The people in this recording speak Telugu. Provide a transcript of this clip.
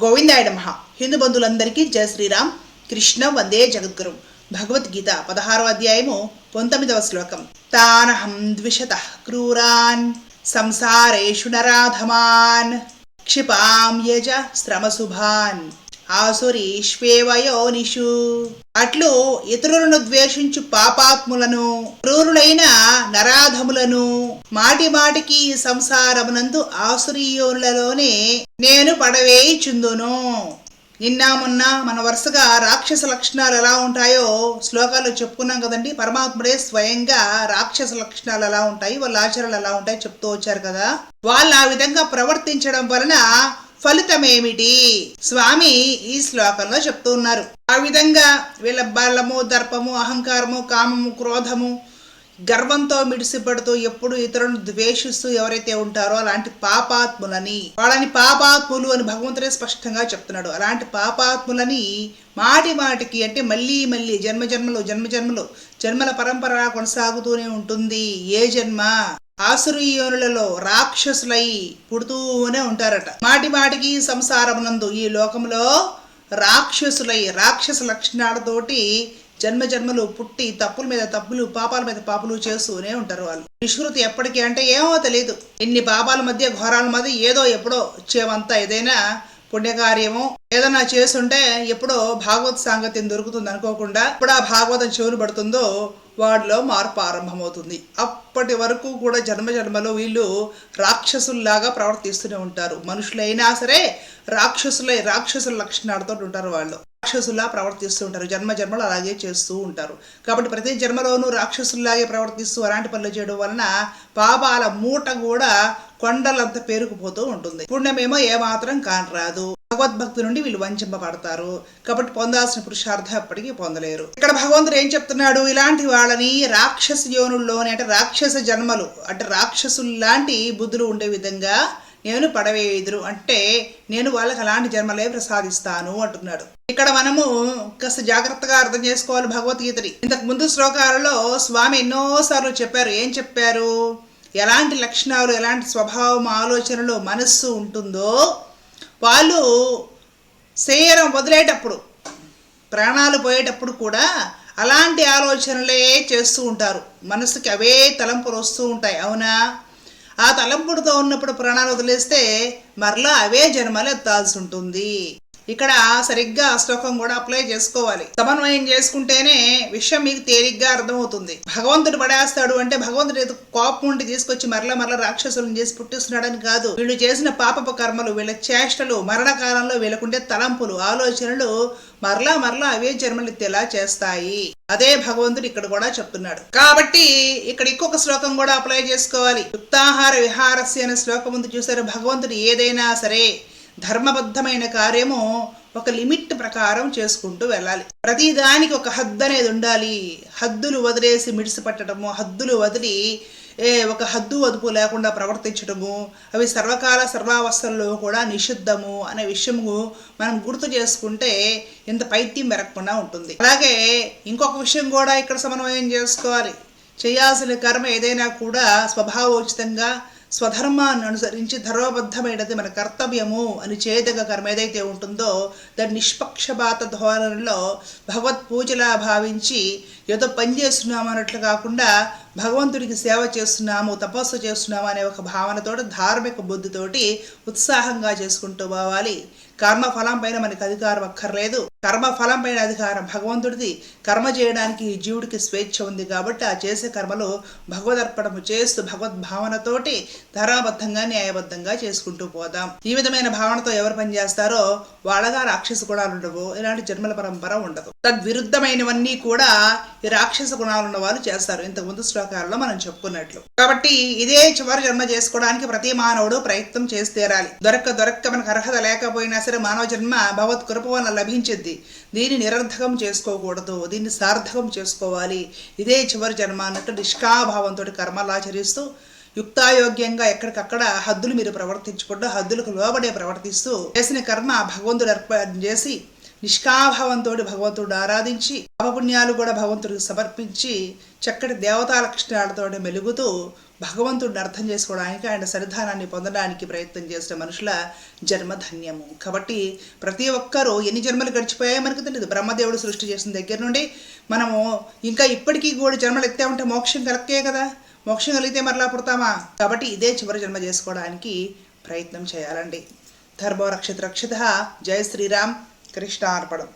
గోవిందాయ నమ. హిందూ బంధువులందరికీ జయ శ్రీరామ్. కృష్ణ వందే జగద్గురు. భగవద్గీత పదహారవ అధ్యాయము పంతొమ్మిదవ శ్లోకం. తానహం ద్విషత క్రూరాన్. సంసారేషు నరాధమాన్. క్షిపాం యజ శ్రమశుభాన్ ఆసురీష్వేవయోనిషు. అట్లు ఇతరులను ద్వేషించు పాపాత్ములను క్రూరులైన నరాధములను. మాటి మాటికి సంసారమునందు ఆసురీయోనులలోనే నేను పడవేయిచుందును. నిన్న మొన్న మన వరుసగా రాక్షస లక్షణాలు ఎలా ఉంటాయో శ్లోకాల్లో చెప్పుకున్నాం కదండి. పరమాత్ముడే స్వయంగా రాక్షస లక్షణాలు ఎలా ఉంటాయి వాళ్ళ ఆచరణలు ఎలా ఉంటాయి చెప్తూ వచ్చారు కదా. వాళ్ళు ఆ విధంగా ప్రవర్తించడం వలన ఫలితమేమిటి? స్వామి ఈ శ్లోకంలో చెప్తూ ఉన్నారు. ఆ విధంగా వీళ్ళ బలము దర్పము అహంకారము కామము క్రోధము గర్వంతో మిడిసిపడుతూ ఎప్పుడు ఇతరులను ద్వేషిస్తూ ఎవరైతే ఉంటారో అలాంటి పాపాత్ములని వాళ్ళని పాపాత్ములు అని భగవంతుడే స్పష్టంగా చెప్తున్నాడు. అలాంటి పాపాత్ములని మాటి మాటికి అంటే మళ్ళీ మళ్ళీ జన్మ జన్మలు జన్మ జన్మలు జన్మల పరంపర కొనసాగుతూనే ఉంటుంది. ఏ జన్మ? ఆసురీయోనులలో రాక్షసులై పుడుతూనే ఉంటారట. మాటి మాటికి సంసారమునందు ఈ లోకంలో రాక్షసులై రాక్షస లక్షణాలతోటి జన్మ జన్మలు పుట్టి తప్పుల మీద తప్పులు పాపాల మీద పాపులు చేస్తూనే ఉంటారు వాళ్ళు. నిష్కృతి ఎప్పటికీ అంటే ఏమో తెలియదు ఎన్ని పాపాల మధ్య ఘోరాల మధ్య ఏదో ఎప్పుడో వచ్చేవంతా ఏదైనా పుణ్యకార్యము ఏదైనా చేస్తుంటే ఎప్పుడో భాగవత్ సాంగత్యం దొరుకుతుంది అనుకోకుండా ఇప్పుడు ఆ భాగవతం చెవులు పడుతుందో వాడిలో మార్పు ఆరంభమవుతుంది. అప్పటి వరకు కూడా జన్మ జన్మలో వీళ్ళు రాక్షసుల్లాగా ప్రవర్తిస్తూనే ఉంటారు. మనుషులైనా సరే రాక్షసులై రాక్షసుల లక్షణాలతో ఉంటారు వాళ్ళు. రాక్షసుల్లా ప్రవర్తిస్తూ ఉంటారు. జన్మ జన్మలు అలాగే చేస్తూ ఉంటారు. కాబట్టి ప్రతి జన్మలోనూ రాక్షసుల్లాగే ప్రవర్తిస్తూ అలాంటి పనులు చేయడం వలన పాపాల మూట కూడా కొండలంత పేరుకుపోతూ ఉంటుంది. పుణ్యమేమో ఏమాత్రం కానరాదు భగవద్భక్తి నుండి వీళ్ళు వంచింపబడతారు కాబట్టి పొందాల్సిన పురుషార్థం ఎప్పటికీ పొందలేరు. ఇక్కడ భగవంతుడు ఏం చెప్తున్నాడు? ఇలాంటి వాళ్ళని రాక్షస యోనుల్లోనే అంటే రాక్షస జన్మలు అంటే రాక్షసుల్లాంటి బుద్ధులు ఉండే విధంగా నేను పడవేయుదురు అంటే నేను వాళ్ళకి అలాంటి జన్మలే ప్రసాదిస్తాను అంటున్నాడు. ఇక్కడ మనము కాస్త జాగ్రత్తగా అర్థం చేసుకోవాలి భగవద్గీతని. ఇంతకు ముందు శ్లోకాలలో స్వామి ఎన్నోసార్లు చెప్పారు. ఏం చెప్పారు? ఎలాంటి లక్షణాలు ఎలాంటి స్వభావం ఆలోచనలు మనస్సు ఉంటుందో వాళ్ళు శరీరం వదిలేటప్పుడు ప్రాణాలు పోయేటప్పుడు కూడా అలాంటి ఆలోచనలే చేస్తూ ఉంటారు. మనసుకి అవే తలంపులు వస్తూ ఉంటాయి. అవునా? ఆ తలంపుడుతో ఉన్నప్పుడు ప్రాణాలు వదిలేస్తే మరలా అవే జన్మలు ఎత్తాల్సి ఉంటుంది. ఇక్కడ సరిగ్గా అశ్లోకం కూడా అప్లై చేసుకోవాలి. సమన్వయం చేసుకుంటేనే విషయం మీకు తేలిగ్గా అర్థమవుతుంది. భగవంతుడు పడేస్తాడు అంటే భగవంతుడు ఏదో కోపం ఉండి తీసుకొచ్చి మరల మరల రాక్షసులను చేసి పుట్టిస్తున్నాడని కాదు. వీళ్ళు చేసిన పాపపు కర్మలు వీళ్ళ చేష్టలు మరణకాలంలో వీళ్ళకుండే తలంపులు ఆలోచనలు మరలా మరలా అవే జన్మలు ఎత్తేలా చేస్తాయి. అదే భగవంతుడు ఇక్కడ కూడా చెప్తున్నాడు. కాబట్టి ఇక్కడ ఇంకొక శ్లోకం కూడా అప్లై చేసుకోవాలి. యుక్తాహార విహారస్య అనే శ్లోకం ముందు చూసారు? భగవంతుడు ఏదైనా సరే ధర్మబద్ధమైన కార్యము ఒక లిమిట్ ప్రకారం చేసుకుంటూ వెళ్ళాలి. ప్రతిదానికి ఒక హద్దు అనేది ఉండాలి. హద్దులు వదిలేసి మిడిసి పట్టడము హద్దులు వదిలి ఏ ఒక హద్దు వదుపు లేకుండా ప్రవర్తించడము అవి సర్వకాల సర్వావస్థల్లో కూడా నిషిద్ధము అనే విషయము మనం గుర్తు చేసుకుంటే ఇంత పైత్యం మెరగకుండా ఉంటుంది. అలాగే ఇంకొక విషయం కూడా ఇక్కడ సమన్వయం చేసుకోవాలి. చేయాల్సిన కర్మ ఏదైనా కూడా స్వభావోచితంగా స్వధర్మాన్ని అనుసరించి ధర్మబద్ధమైనది మన కర్తవ్యము అని చేదగ కర్మ ఏదైతే ఉంటుందో దాని నిష్పక్షపాత ధోరణిలో భగవత్ పూజలా భావించి ఏదో పని చేస్తున్నాము అన్నట్లు కాకుండా భగవంతుడికి సేవ చేస్తున్నాము తపస్సు చేస్తున్నాము అనే ఒక భావనతో ధార్మిక బుద్ధితోటి ఉత్సాహంగా చేసుకుంటూ పోవాలి. కర్మ ఫలం పైన మనకి అధికారం అక్కర్లేదు. కర్మ ఫలం పైన అధికారం భగవంతుడిది. కర్మ చేయడానికి ఈ జీవుడికి స్వేచ్ఛ ఉంది కాబట్టి ఆ చేసే కర్మలు భగవదర్పణము చేస్తూ భగవద్భావనతోటి ధరాబద్ధంగా న్యాయబద్ధంగా చేసుకుంటూ పోదాం. ఈ విధమైన భావనతో ఎవరు పనిచేస్తారో వాళ్ళగా రాక్షస గుణాలు ఉండవు. ఇలాంటి జన్మల పరంపర ఉండదు. తద్విరుద్ధమైనవన్నీ కూడా ఈ రాక్షస గుణాలు ఉన్న వాళ్ళు చేస్తారు. ఇంతకు ముందు శ్లోకాల్లో మనం చెప్పుకున్నట్లు. కాబట్టి ఇదే చివరి జన్మ చేసుకోవడానికి ప్రతి మానవుడు ప్రయత్నం చేసి తీరాలి దొరక్క దొరక్క మనకు అర్హత లేకపోయినా సరే మానవ జన్మ భగవత్ కృప వల్ల లభించింది దీన్ని నిరర్ధకం చేసుకోకూడదు. దీన్ని సార్థకం చేసుకోవాలి. ఇదే చివరి జన్మ అన్నట్టు నిష్కాభావంతో కర్మలు ఆచరిస్తూ యుక్తాయోగ్యంగా ఎక్కడికక్కడ హద్దులు మీరు ప్రవర్తించకుండా హద్దులకు లోబడే ప్రవర్తిస్తూ చేసిన కర్మ భగవంతుడు అర్పణ చేసి నిష్కాభావంతో భగవంతుడు ఆరాధించి పాపపుణ్యాలు కూడా భగవంతుడికి సమర్పించి చక్కటి దేవతా లక్షణాలతో మెలుగుతూ భగవంతుడిని అర్థం చేసుకోవడానికి ఆయన సన్నిధానాన్ని పొందడానికి ప్రయత్నం చేసిన మనుషుల జన్మ ధన్యము కాబట్టి ప్రతి ఒక్కరూ ఎన్ని జన్మలు గడిచిపోయాయో మనకు తెలియదు బ్రహ్మదేవుడు సృష్టి చేసిన దగ్గర నుండి మనము ఇంకా ఇప్పటికీ కూడా జన్మలు ఎత్తే ఉంటే మోక్షం కలక్కే కదా? మోక్షం కలిగితే మరలా పుడతామా? కాబట్టి ఇదే చివరి జన్మ చేసుకోవడానికి ప్రయత్నం చేయాలండి. ధర్మో రక్షిత రక్షిత. జయ శ్రీరామ్. కృష్ణార్పణం.